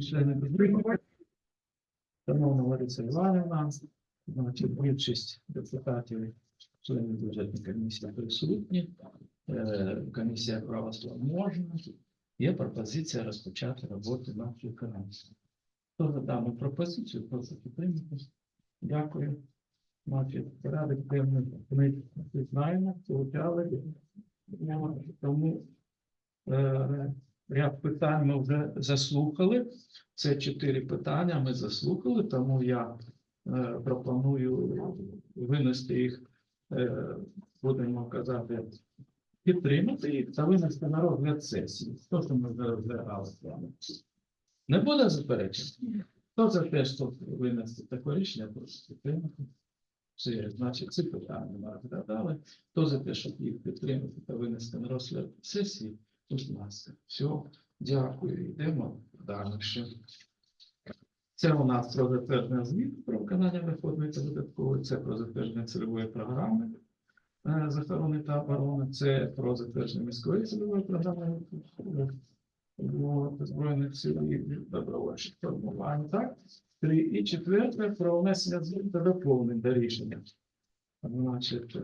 члени підтримки. Шановна Лариса Іванівна, значить, більшість депутатів, членів бюджетної комісії присутні. Е, Комісія правосложможна. Є пропозиція розпочати роботу нашої комісії. Хто за дану пропозицію, прошу підтримати. Дякую. Значить, порядок денний ми знаємо, вивчали. Тому е, ряд питань ми вже заслухали. Це чотири питання ми заслухали, тому я е, пропоную винести їх, е, будемо казати, підтримати їх та винести на розгляд сесії. То, що ми вже розглядали з вами. Не буде заперечень? Хто за те, щоб винести таке рішення, прошу підтримати. Все, значить, ці питання ми розглядали. Хто за те, щоб їх підтримати та винести на розгляд сесії, будь ласка. Все, дякую. Йдемо далі. Це у нас про затвердження змін про виконання виходної та видаткової, це про затвердження цільової програми е, з охорони та оборони, це про затвердження міської цільової програми Збройних сил і добровольчих формувань. Так? Три. І четверте про внесення змін та доповнень до рішення. Значить,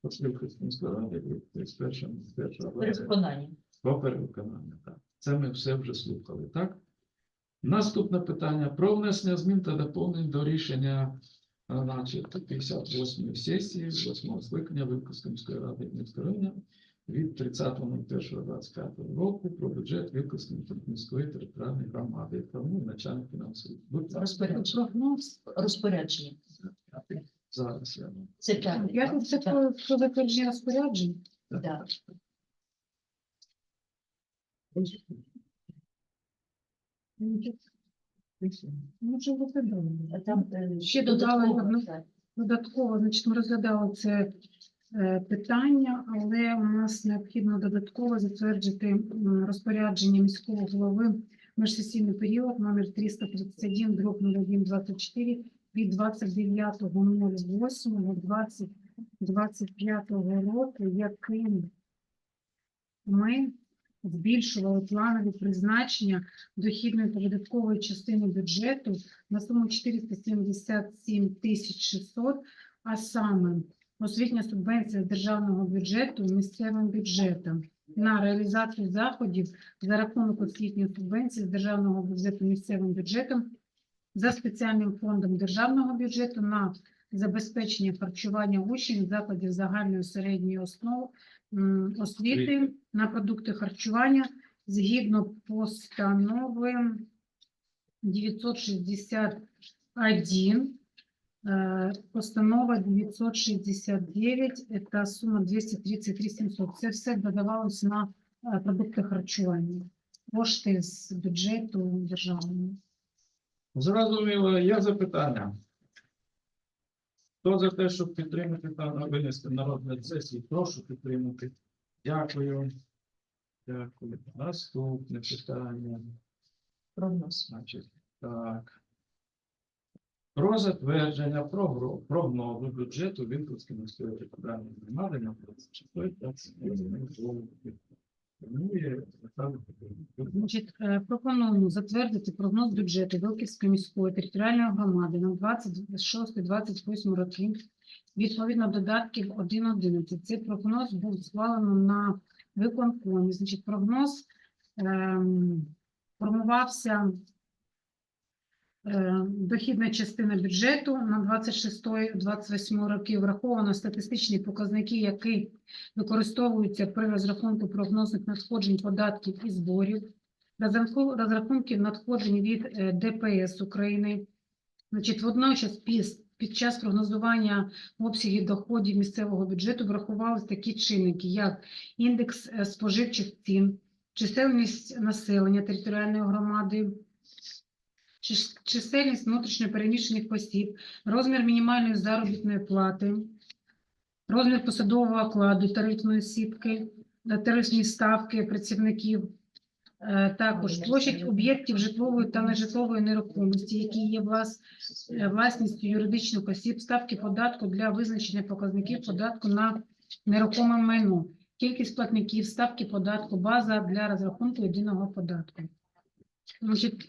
послухайте міської ради від 31 1 Перевиконання. Про перевиконання. Так. Це ми все вже слухали, так? Наступне питання про внесення змін та доповнень до рішення а, значить, 58 сесії 8 скликання Випускної міської ради міської району від 30.01.25 року про бюджет Випускної міської територіальної громади. Тому начальник ласка. Розпорядження. Розпорядження. Зараз я вам. Це п'яте. Це про, затвердження розпоряджень. Да. Ну, вже розглядали. А Там е, Ще додали додатково, одну. Додатково, значить, ми розглядали це е, питання, але у нас необхідно додатково затвердити м, розпорядження міського голови межсесійний період номер 331 дроб 0124 від 29.08.2025 року, яким ми збільшували планові призначення дохідної та видаткової частини бюджету на суму 477 тисяч 600, а саме освітня субвенція з державного бюджету місцевим бюджетом на реалізацію заходів за рахунок освітньої субвенції з державного бюджету місцевим бюджетом за спеціальним фондом державного бюджету на забезпечення харчування учнів закладів загальної середньої основи освіти на продукти харчування згідно постанови 961, э, постанова 969, это сума 233 700. Це все додавалось на е, продукти харчування. Кошти з бюджету державного. Зрозуміло, є запитання. Хто за те, щоб підтримати та винести народної сесії, прошу підтримати. Дякую. Дякую. Наступне питання. Про нас, значить, так. Про затвердження прогнозу бюджету Вінківської міської територіальної громади на 24 25 Значить, пропоную пропонуємо затвердити прогноз бюджету Вилківської міської територіальної громади на 26-28 роки відповідно додатків 1.11. Цей прогноз був схвалено на виконкомі. Значить, прогноз ем, формувався е, дохідна частина бюджету на 26-28 роки. Враховано статистичні показники, які використовуються при розрахунку прогнозних надходжень податків і зборів, розрахунків надходжень від е, ДПС України. Значить, водночас під час прогнозування обсягів доходів місцевого бюджету врахувалися такі чинники, як індекс е, споживчих цін, чисельність населення територіальної громади, чис- чисельність внутрішньопереміщених осіб, розмір мінімальної заробітної плати, розмір посадового окладу тарифної сітки, е, тарифні ставки працівників, е, також площадь об'єктів житлової та нежитлової нерухомості, які є влас, е, власністю юридичних осіб, ставки податку для визначення показників податку на нерухоме майно, кількість платників, ставки податку, база для розрахунку єдиного податку. Значить,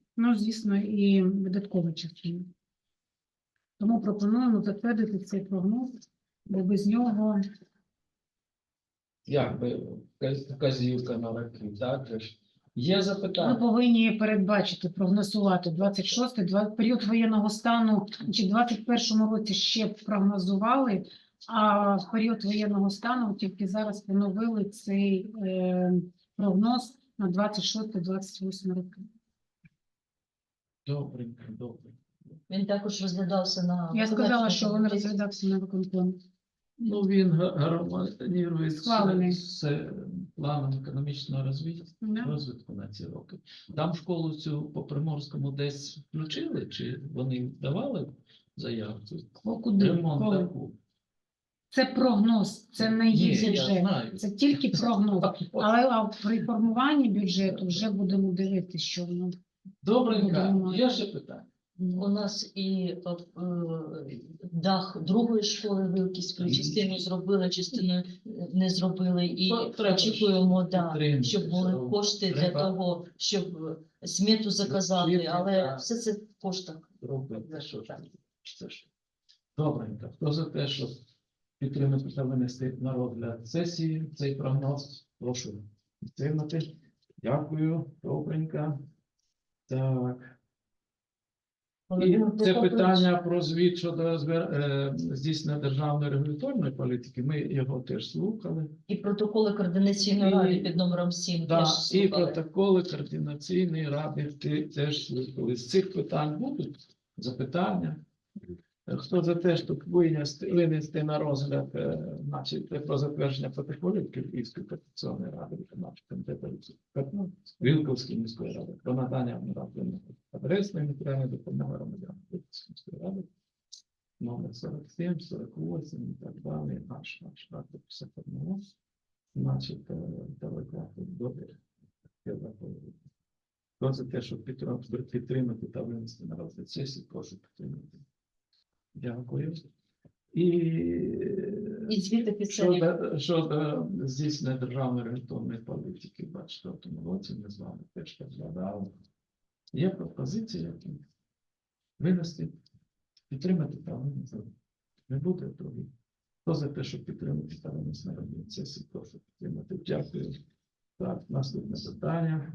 Ну, звісно, і видаткова частина. Тому пропонуємо затвердити цей прогноз, бо без нього Як би вказ- вказівка на роки, так? Є ми повинні передбачити, прогнозувати 26 два- період воєнного стану, чи в 21 році ще прогнозували, а в період воєнного стану тільки зараз поновили цей е, прогноз на 26-28 роки. Добренько, добре. Він також розглядався на Я сказала, що він комітеті. розглядався на виконкомі. Ну, він га- гармонірує з, Схвалений. з планом економічного розвитку, Да? розвитку на ці роки. Там школу цю по Приморському десь включили, чи вони давали заявку? О, Куди? Ремонт Коли? таку. Це прогноз, це не Ні, є я бюджет. знаю. Це тільки прогноз. Але а при формуванні бюджету вже будемо дивитися, що воно. Добренько, є ще питання? У нас і е, е, дах другої школи Вилківської частину зробили, частину е, не зробили. І треба очікуємо, да, підтримати, щоб були що кошти для треба того, щоб смету заказати, Потрібно, але так. все це в коштах. Робити, що ж. Це ж. Добренько. Хто за те, щоб підтримати та винести на розгляд сесії цей прогноз? Прошу підтримати. Дякую. Добренько. Так. І це питання про звіт щодо е, здійснення державної регуляторної політики. Ми його теж слухали. І протоколи координаційної ради під номером 7 Да, теж і протоколи координаційної ради теж слухали. З цих питань будуть запитання. Е, Хто за те, щоб винести, на розгляд, е, значить, е, про затвердження протоколів Київської петиційної ради виконавчого комітету Вілковської міської ради про надання адресної матеріальної допомоги громадянам Вілковської міської ради номер 47, 48 і так далі, аж аж аж до 51. Значить, е, далеко заповідаю. Хто за те, щоб підтримати та винести на розгляд сесії, прошу підтримати. Дякую. І, І звіт офіцерів. щодо, щодо здійснення державної регуляторної політики в 24 році, ми з вами теж розглядали. Є пропозиція які винести, підтримати та винести. Не буде тоді. Хто за те, щоб підтримати та винести на розгляд сесії, прошу підтримати. Дякую. Так, наступне питання.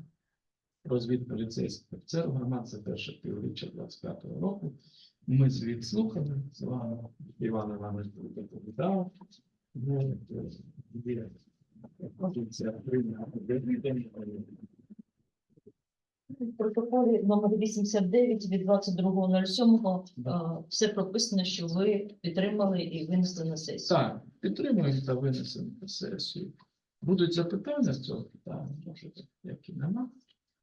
Про звіт поліцейських офіцерів громад за перше півріччя 25-го року. Ми звіт слухали з вами. Іван Іванович доповідав. Ну, е, є Позиція прийняла. В протоколі номер 89 від 22.07 Да. е, все прописано, що ви підтримали і винесли на сесію. Так, підтримуємо та винесемо на сесію. Будуть запитання з цього питання, може, які нема.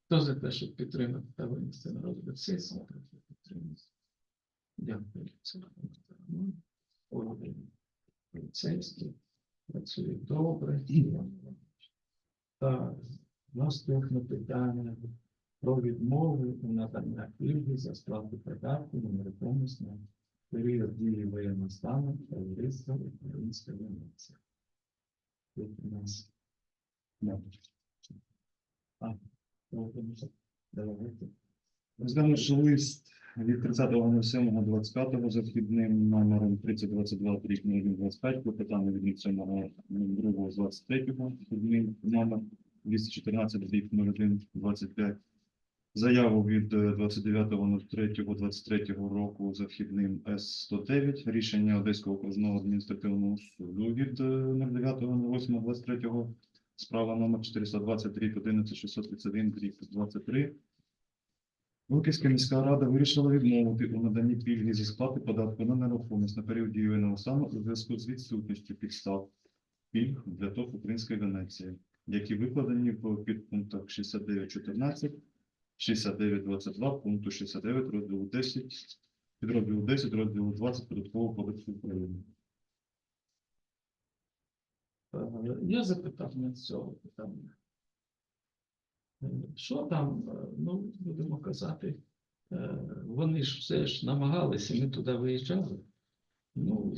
Хто за те, щоб підтримати та винести на розгляд сесії, підтримати. Дякую. Ну, поліцейські, працює добре. Так, наступне питання про відмову у наданні пільги за сплату податків на нерухомість на період дії воєнного стану та юриста Української нації. Тут у нас а, давайте. Розглянувши лист від 30.07.25 за вхідним номером 3022 25 клопотання від 07.02 з 23 вхідним номер 214 01 25 Заяву від е, 29.03.23 року за вхідним С-109, рішення Одеського окружного адміністративного суду від е, 09.08.23, справа номер 423 11 631 23. Луківська міська рада вирішила відмовити у наданні пільги зі сплати податку на нерухомість на період дії воєнного стану у зв'язку з відсутністю підстав пільг для ТОВ Української Венеції, які викладені в підпунктах 69.14 6922 пункту 69 розділу 10, підрозділу 10 розділу 20 Податкового кодексу України. Е, Є запитання з цього питання? Що там, е, ну, будемо казати, е, вони ж все ж намагалися, ми туди виїжджали. Ну,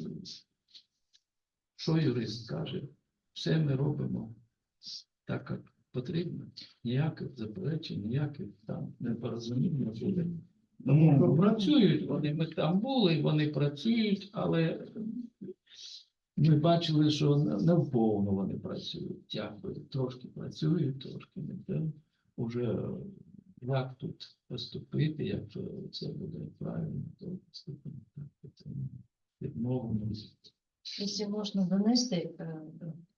що юрист каже? Все ми робимо так, як потрібно. Ніяких заперечень, ніяких там непорозумінь не буде. Тому що працюють вони, ми там були, вони працюють, але ми бачили, що не вповну вони працюють. Якби трошки працюють, трошки не. Уже як тут поступити, якщо це буде правильно, то поступимо так. Відмовимо. Якщо можна донести е,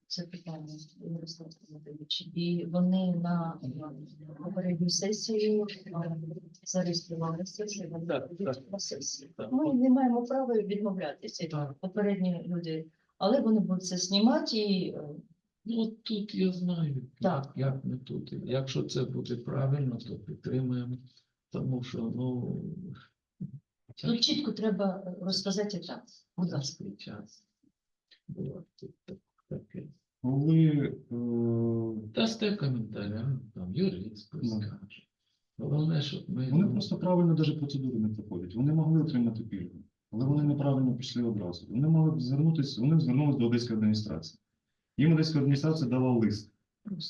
це питання Ярослав Анатолійович, і вони на попередню сесію е, зареєструвалися, що вони Так, так. сесії. Так. Ми не маємо права відмовлятися. Так. Попередні люди, але вони будуть це знімати і е, Ну, от тут я знаю, Так. як, ми тут. Якщо це буде правильно, то підтримуємо. Тому що, ну, тут чітко треба розказати так. Будь ласка. час. Було тут таке. Коли е, Дасте коментаря, там юрист Ну. скаже. Головне, щоб ми. Вони просто правильно навіть процедури не проходять. Вони могли отримати пільгу, але вони неправильно пішли одразу. Вони мали б звернутися, вони звернулися до Одеської адміністрації. Їм Одеська адміністрація дала лист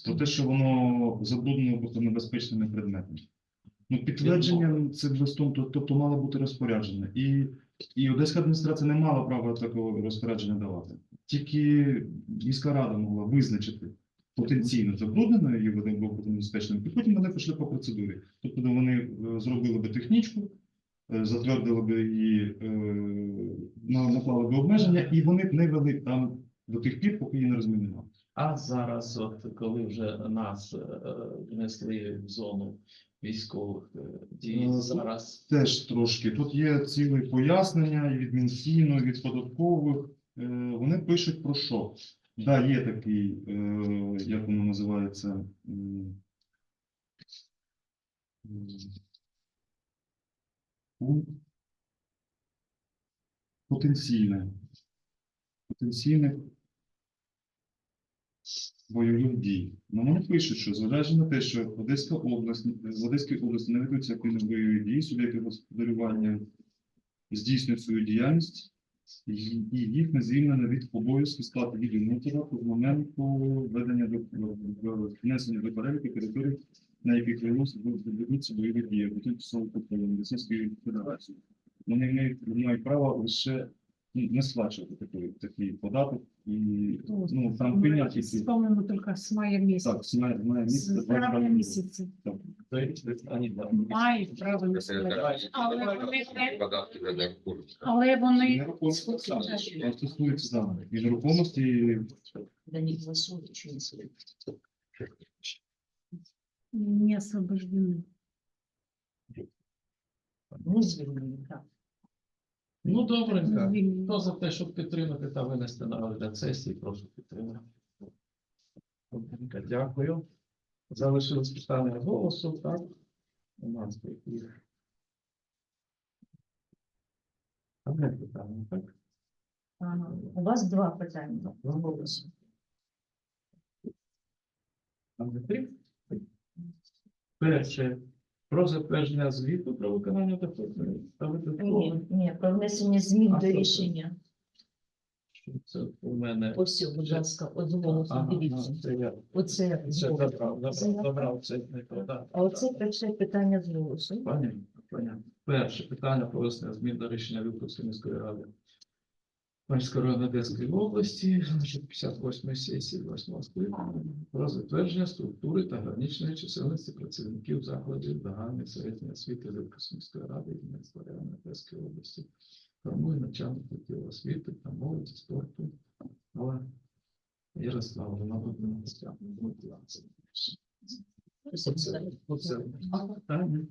про те, що воно забруднено просто небезпечними предметами. Ну, підтвердження цим листом, тобто мало бути розпорядження. І, і Одеська адміністрація не мала права такого розпорядження давати. Тільки міська рада могла визначити потенційно забрудненою її води або небезпечним, і потім вони пішли по процедурі. Тобто вони е, зробили би технічку, е, затвердили би її, е, наклали би обмеження, і вони б не вели там до тих пір, поки її не розмінували. А зараз, от коли вже нас е, внесли в зону військових е, дій, Ну, зараз Теж трошки. Тут є ціле пояснення і від Мінфіну, і від податкових. Е, Вони пишуть про що? Да, є такий, е, як воно називається, потенційне. Потенційне бойових дій. Ну, вони пишуть, що зважаючи на те, що Одеська область, в Одеській області не ведуться активні бойові дії, суб'єкти господарювання здійснюють свою діяльність, і їх не звільнено від обов'язку відповідного податку з моменту введення до внесення до переліку територій, на яких ведуться бойові дії, тимчасово підтримання Російської Федерації. Вони мають, право лише ну, не сплачувати такий податок, і ну, там ці По-моему, только с мая месяца. так, С травня 22 месяца. ані да. Мають право не сплачувати. Але вони не-. Але вони стосується там і нерухомості, і Для них голосують чи не голосують. не освобождені. Не звільнені, так. Ну, добренько. Хто за те, щоб підтримати та винести на розгляд сесії, прошу підтримати. Добренько, дякую. Залишилось питання голосу, так? У нас такі. Одне питання, так? А, У вас два питання. Два. Там три? Перше. Про затвердження звіту про виконання доходної та Ні, ні, про внесення змін А до що це? рішення. Це у мене. Ось, будь ласка, от голосу, Ага, дивіться. це я. Оце Це з голосу. забрав, забрав, це не то, так. А оце перше питання з голосу. Понятно, понятно. Перше питання про внесення змін до рішення Вілківської міської ради. Панської району Одеської області, значить, 58 сесії 8 скликання про затвердження структури та граничної чисельності працівників закладів загальної середньої освіти Вілківської ради і району Одеської області. Формує начальник відділу освіти та молоді спорту. Але Ярослав, вона буде на. Будь ласка. Оце, оце. Питання.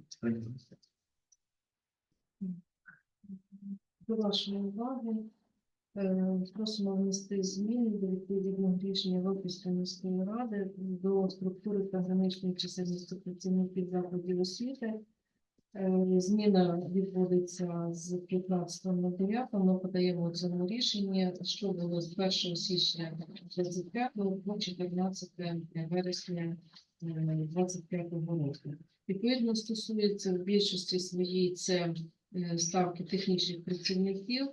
До вашої уваги Просимо внести зміни до відповідного рішення Випільської міської ради до структури та граничної чисельності працівників закладів освіти. Е, Зміна відбудеться з 15.09. Ми подаємо цьому рішенні, що було з 1 січня 25 по 14 вересня 25 року. Відповідно, стосується в більшості своїй це е, ставки технічних працівників.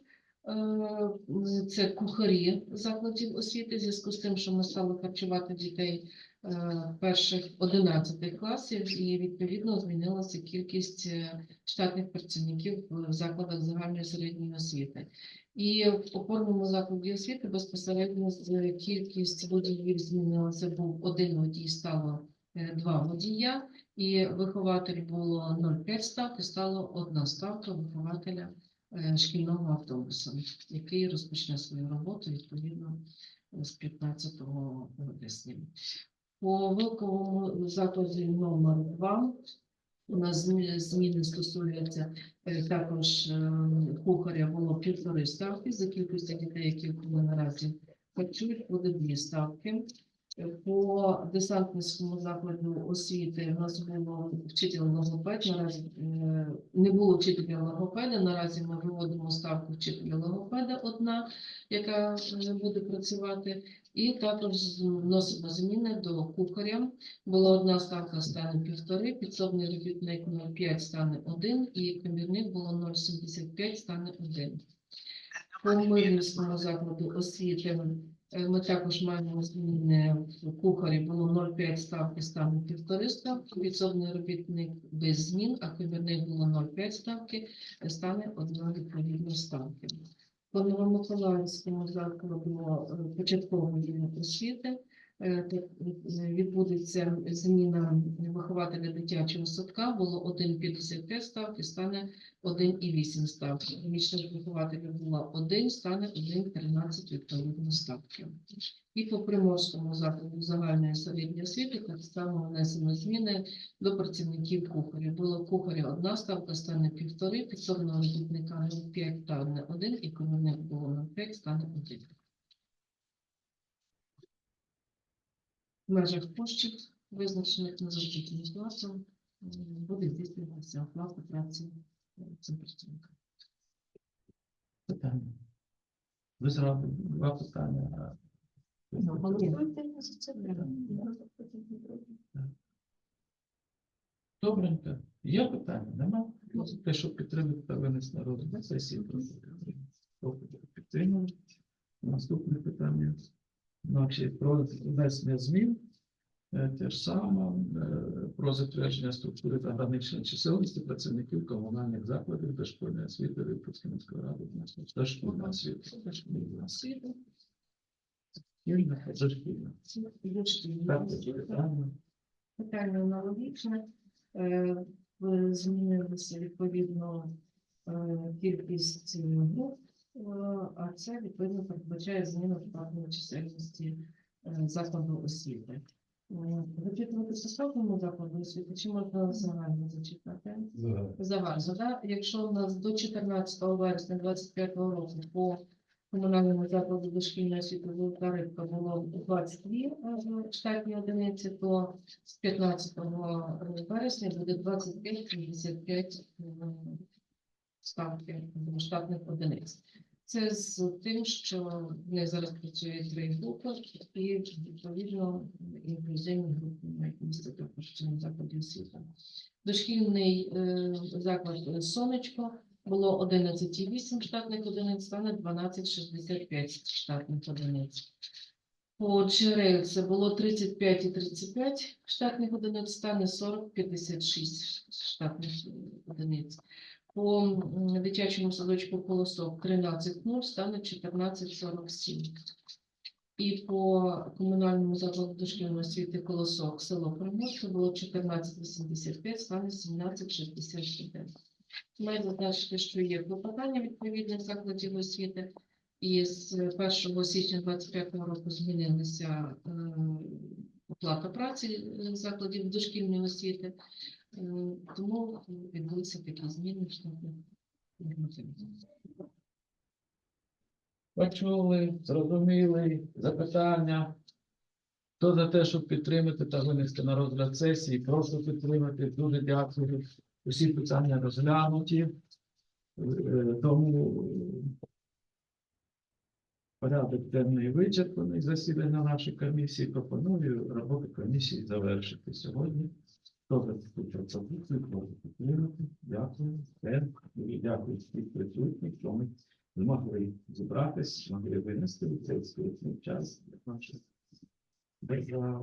Е, Це кухарі закладів освіти, в зв'язку з тим, що ми стали харчувати дітей е, перших 11 класів, і відповідно змінилася кількість е, штатних працівників в закладах загальної середньої освіти. І в опорному закладі освіти безпосередньо кількість водіїв змінилася. Був один водій, стало два водія, і вихователь було 0,5 ставки, стало одна ставка вихователя шкільного автобуса, який розпочне свою роботу відповідно з 15 вересня. По Вилковому закладі номер 2 у нас зміни стосуються е, також е, кухаря було півтори ставки за кількістю дітей, які ми наразі харчують, буде дві ставки. По десантницькому закладу освіти у нас було вчитель логопед. Наразі е, не було вчителя логопеда. Наразі ми виводимо ставку вчителя логопеда одна, яка е, буде працювати. І також вносимо зміни до кухаря. Була одна ставка стане півтори, підсобний робітник 0,5 стане один, і комірник було 0,75 стане один. По Мирнівському закладу освіти ми також маємо зміни в кухарі було 0,5 ставки стане півтори ставки, підсобний робітник без змін, а комірник було 0,5 ставки, е, стане 1 відповідно ставки. По Новомиколаївському закладу е, початкової освіти е, е, відбудеться зміна вихователя дитячого садка. Було 1,55 ставки, стане 1,8 ставки. Помічник вихователя було 1, стане 1,13 відповідно ставки. І по Приморському закладу загальної середньої освіти так само внесено зміни до працівників кухарів. Було кухаря одна ставка, стане півтори, підсобного робітника 0,5 стане один, і комунальник було 0,5 стане один. В межах коштів, визначених на заробітну плату, буде здійснюватися оплата праці е, цим працівникам. Питання. Ви зразу два питання. Ну, це. Добренько. Є питання? Нема? Ну, те, щоб підтримати та винести на розгляд сесії, прошу підтримати. Наступне питання. Значить, про внесення змін. Е, Те ж саме е, про затвердження структури та граничної чисельності працівників комунальних закладів дошкільної освіти Випускної міської ради. Дошкільна освіта. Дошкільна освіта. Дошкільна, дошкільна. Питання. Аналогічне. Е, Змінилися відповідно кількість груп, а це відповідно передбачає зміну штатної чисельності е, закладу освіти. Е, Зачитувати стосовному закладу освіти, чи можна загально зачитати? Загально, да? Якщо у нас до 14 вересня 2025 року по комунальному закладу дошкільної освіти «Золота рибка» було 22 е, штатні одиниці, то з 15 вересня буде 25-55 ставки е, штатних одиниць. Це з тим, що в них зараз працює три групи, і відповідно інклюзивні групи мають місце також цьому закладі освіти. Дошкільний е, заклад е, Сонечко було 11,8 штатних одиниць, стане 12,65 штатних одиниць. По ЧРЛ це було 35 і 35 штатних одиниць, стане 40-56 штатних одиниць. По дитячому садочку Колосок 13,0 стане 14,47. І по комунальному закладу дошкільної освіти Колосок село Приморське було 14,85, стане 17,61. Маю зазначити, що є клопотання відповідних закладів освіти, і з 1 січня 2025 року змінилася е, оплата праці е, закладів дошкільної освіти, тому відбулися такі зміни штатних. Почули, зрозуміли запитання. Хто за те, щоб підтримати та винести на розгляд сесії, прошу підтримати. Дуже дякую. Усі питання розглянуті. Е, Тому порядок денний вичерпаний. Засідання нашої комісії. Пропоную роботу комісії завершити сьогодні. Хто за цю пропозицію, підтримати. Дякую. Дякую всіх присутніх, що ми змогли зібратися, змогли винести цей скрутний час.